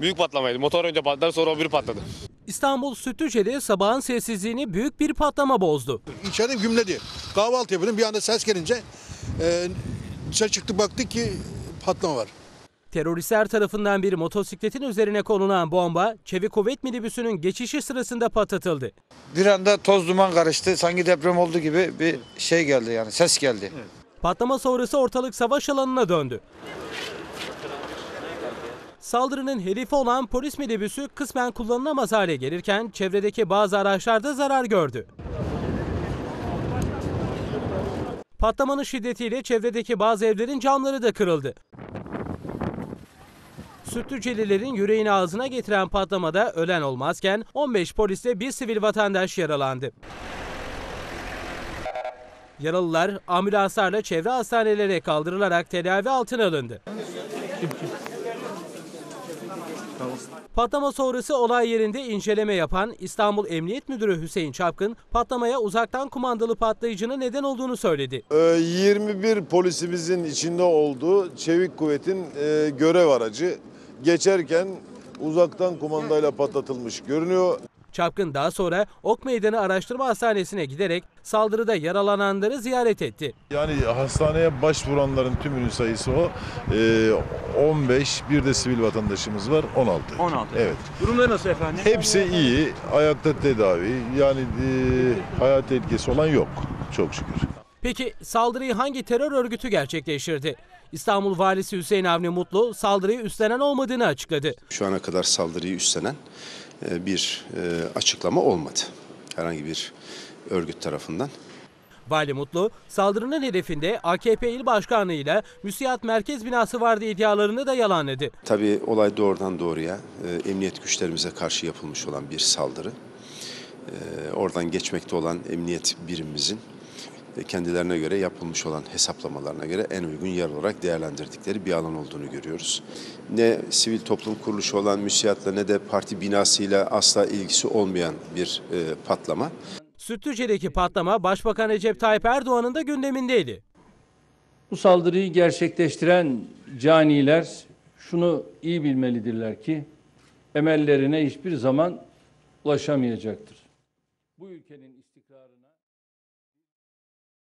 Büyük patlamaydı. Motor önce patladı sonra o biri patladı. İstanbul Sütlüce'de sabahın sessizliğini büyük bir patlama bozdu. İçerim gümledi. Kahvaltı yapıyordum. Bir anda ses gelince e, dışarı çıktık baktık ki patlama var. Teröristler tarafından bir motosikletin üzerine konulan bomba Çevik Kuvvet minibüsünün geçişi sırasında patlatıldı. Bir anda toz duman karıştı. Sanki deprem oldu gibi bir şey geldi yani ses geldi. Patlama sonrası ortalık savaş alanına döndü. Saldırının hedefi olan polis minibüsü kısmen kullanılamaz hale gelirken çevredeki bazı araçlar da zarar gördü. Patlamanın şiddetiyle çevredeki bazı evlerin camları da kırıldı. Sütlücelilerin yüreğini ağzına getiren patlamada ölen olmazken 15 polisle bir sivil vatandaş yaralandı. Yaralılar ambulanslarla çevre hastanelere kaldırılarak tedavi altına alındı. Patlama sonrası olay yerinde inceleme yapan İstanbul Emniyet Müdürü Hüseyin Çapkın patlamaya uzaktan kumandalı patlayıcının neden olduğunu söyledi. Ee, 21 polisimizin içinde olduğu Çevik Kuvvet'in e, görev aracı geçerken uzaktan kumandayla patlatılmış görünüyor. Çapkın daha sonra Ok Meydanı Araştırma Hastanesi'ne giderek saldırıda yaralananları ziyaret etti. Yani hastaneye başvuranların tümünün sayısı o. Ee, 15, bir de sivil vatandaşımız var 16. 16. Evet. Durumları nasıl efendim? Hepsi iyi, ayakta tedavi, yani e, hayat tehlikesi olan yok çok şükür. Peki saldırıyı hangi terör örgütü gerçekleştirdi? İstanbul Valisi Hüseyin Avni Mutlu saldırıyı üstlenen olmadığını açıkladı. Şu ana kadar saldırıyı üstlenen e, bir e, açıklama olmadı. Herhangi bir örgüt tarafından. Vali Mutlu, saldırının hedefinde AKP il başkanlığıyla müsiat merkez binası vardı iddialarını da yalanladı. Tabii olay doğrudan doğruya e, emniyet güçlerimize karşı yapılmış olan bir saldırı. E, Oradan geçmekte olan emniyet birimimizin kendilerine göre yapılmış olan hesaplamalarına göre en uygun yer olarak değerlendirdikleri bir alan olduğunu görüyoruz. Ne sivil toplum kuruluşu olan müsiyatla ne de parti binasıyla asla ilgisi olmayan bir e, patlama. Sütlüce'deki patlama Başbakan Recep Tayyip Erdoğan'ın da gündemindeydi. Bu saldırıyı gerçekleştiren caniler şunu iyi bilmelidirler ki emellerine hiçbir zaman ulaşamayacaktır. Bu ülkenin